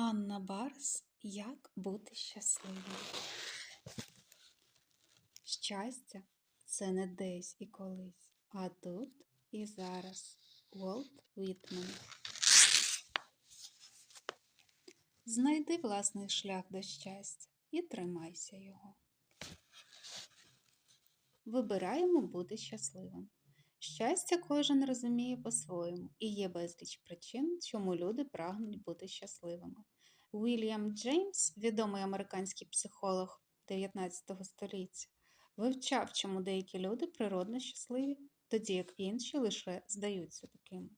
Анна Барс Як бути щасливим. Щастя це не десь і колись, а тут і зараз. Уолт Вітмен. Знайди власний шлях до щастя і тримайся його. Вибираємо бути щасливим. Щастя кожен розуміє по-своєму, і є безліч причин, чому люди прагнуть бути щасливими. Уільям Джеймс, відомий американський психолог 19 століття, вивчав, чому деякі люди природно щасливі, тоді як інші лише здаються такими.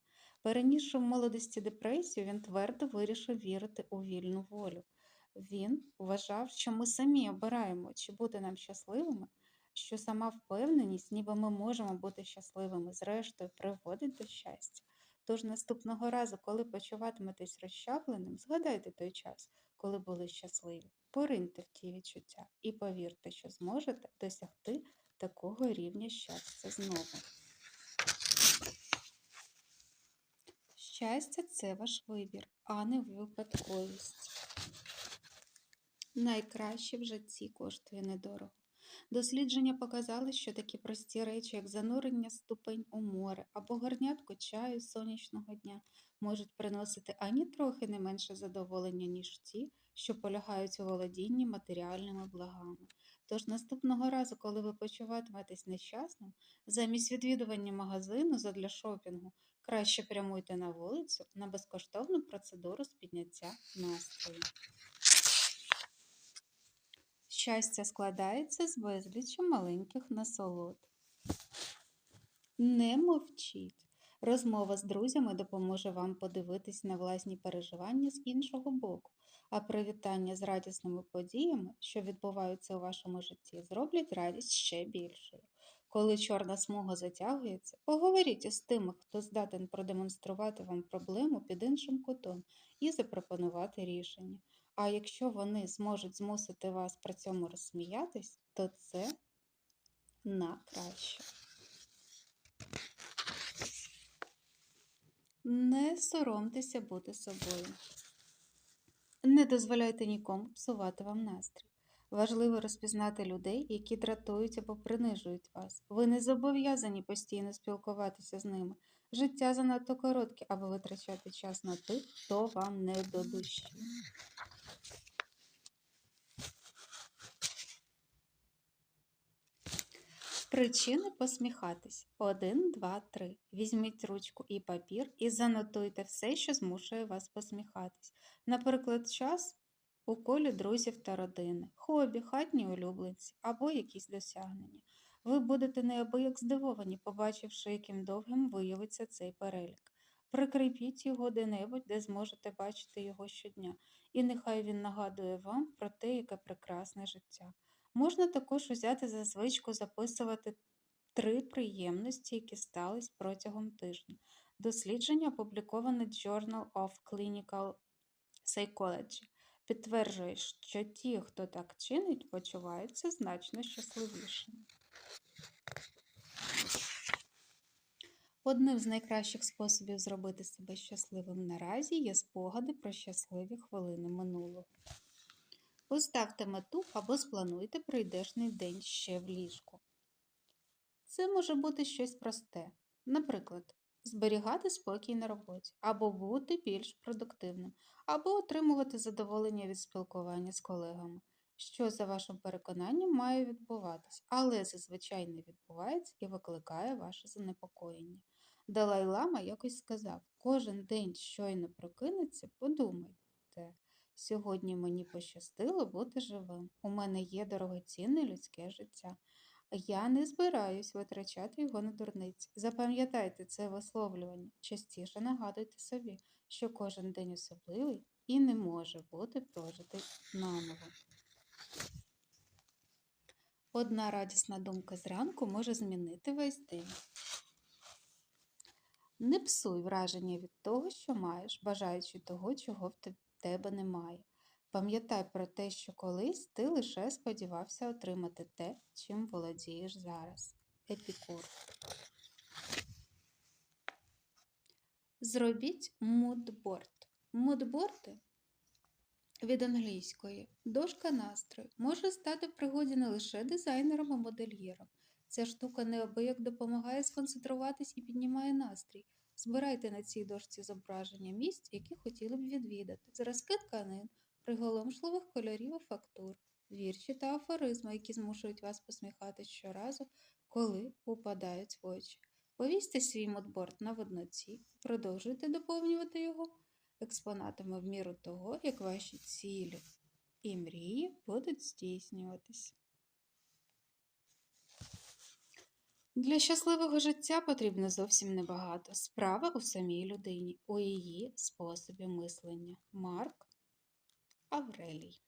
Перенісши в молодості депресію, він твердо вирішив вірити у вільну волю. Він вважав, що ми самі обираємо, чи бути нам щасливими, що сама впевненість, ніби ми можемо бути щасливими, зрештою, приводить до щастя. Тож наступного разу, коли почуватиметесь розчавленим, згадайте той час, коли були щасливі, пориньте в ті відчуття і повірте, що зможете досягти такого рівня щастя знову. Щастя це ваш вибір, а не випадковість. Найкраще в житті коштує недорого. Дослідження показали, що такі прості речі, як занурення ступень у море або горнятко чаю сонячного дня, можуть приносити ані трохи не менше задоволення, ніж ті, що полягають у володінні матеріальними благами. Тож наступного разу, коли ви почуватиметесь нещасним, замість відвідування магазину задля шопінгу, краще прямуйте на вулицю на безкоштовну процедуру з підняття настрою. Щастя складається з безлічі маленьких насолод. Не мовчіть. Розмова з друзями допоможе вам подивитись на власні переживання з іншого боку, а привітання з радісними подіями, що відбуваються у вашому житті, зроблять радість ще більшою. Коли чорна смуга затягується, поговоріть із тими, хто здатен продемонструвати вам проблему під іншим кутом і запропонувати рішення. А якщо вони зможуть змусити вас при цьому розсміятись, то це на краще. Не соромтеся бути собою. Не дозволяйте нікому псувати вам настрій. Важливо розпізнати людей, які дратують або принижують вас. Ви не зобов'язані постійно спілкуватися з ними. Життя занадто коротке, аби витрачати час на тих, хто вам не до душі. Причини посміхатись. Один, два, три. Візьміть ручку і папір і занотуйте все, що змушує вас посміхатись. Наприклад, час у колі друзів та родини, хобі, хатні улюбленці або якісь досягнення. Ви будете неабияк здивовані, побачивши, яким довгим виявиться цей перелік. Прикріпіть його де-небудь, де зможете бачити його щодня, і нехай він нагадує вам про те, яке прекрасне життя. Можна також узяти за звичку записувати три приємності, які стались протягом тижня. Дослідження опубліковане Journal of Clinical Psychology. Підтверджує, що ті, хто так чинить, почуваються значно щасливішими. Одним з найкращих способів зробити себе щасливим наразі є спогади про щасливі хвилини минулого. Поставте мету або сплануйте прийдешний день ще в ліжку. Це може бути щось просте, наприклад, зберігати спокій на роботі, або бути більш продуктивним, або отримувати задоволення від спілкування з колегами, що, за вашим переконанням, має відбуватись, але зазвичай не відбувається і викликає ваше занепокоєння. Далай Лама якось сказав: кожен день щойно прокинеться, подумайте. Сьогодні мені пощастило бути живим. У мене є дорогоцінне людське життя. Я не збираюсь витрачати його на дурниці. Запам'ятайте це висловлювання. Частіше нагадуйте собі, що кожен день особливий і не може бути прожитий наново. Одна радісна думка зранку може змінити весь день. Не псуй враження від того, що маєш, бажаючи того, чого в тебе немає. Пам'ятай про те, що колись ти лише сподівався отримати те, чим володієш зараз. Епікур. Зробіть мудборд. Мудборди Від англійської дошка настрою може стати в пригоді не лише дизайнерам і модельєрам. Ця штука неабияк допомагає сконцентруватись і піднімає настрій. Збирайте на цій дошці зображення місць, які хотіли б відвідати, зразки тканин, приголомшливих кольорів і фактур, вірші та афоризми, які змушують вас посміхатись щоразу, коли упадають в очі. Повісьте свій модборд на водноці, продовжуйте доповнювати його експонатами в міру того, як ваші цілі і мрії будуть здійснюватись. Для щасливого життя потрібно зовсім небагато. Справа у самій людині, у її способі мислення. Марк Аврелій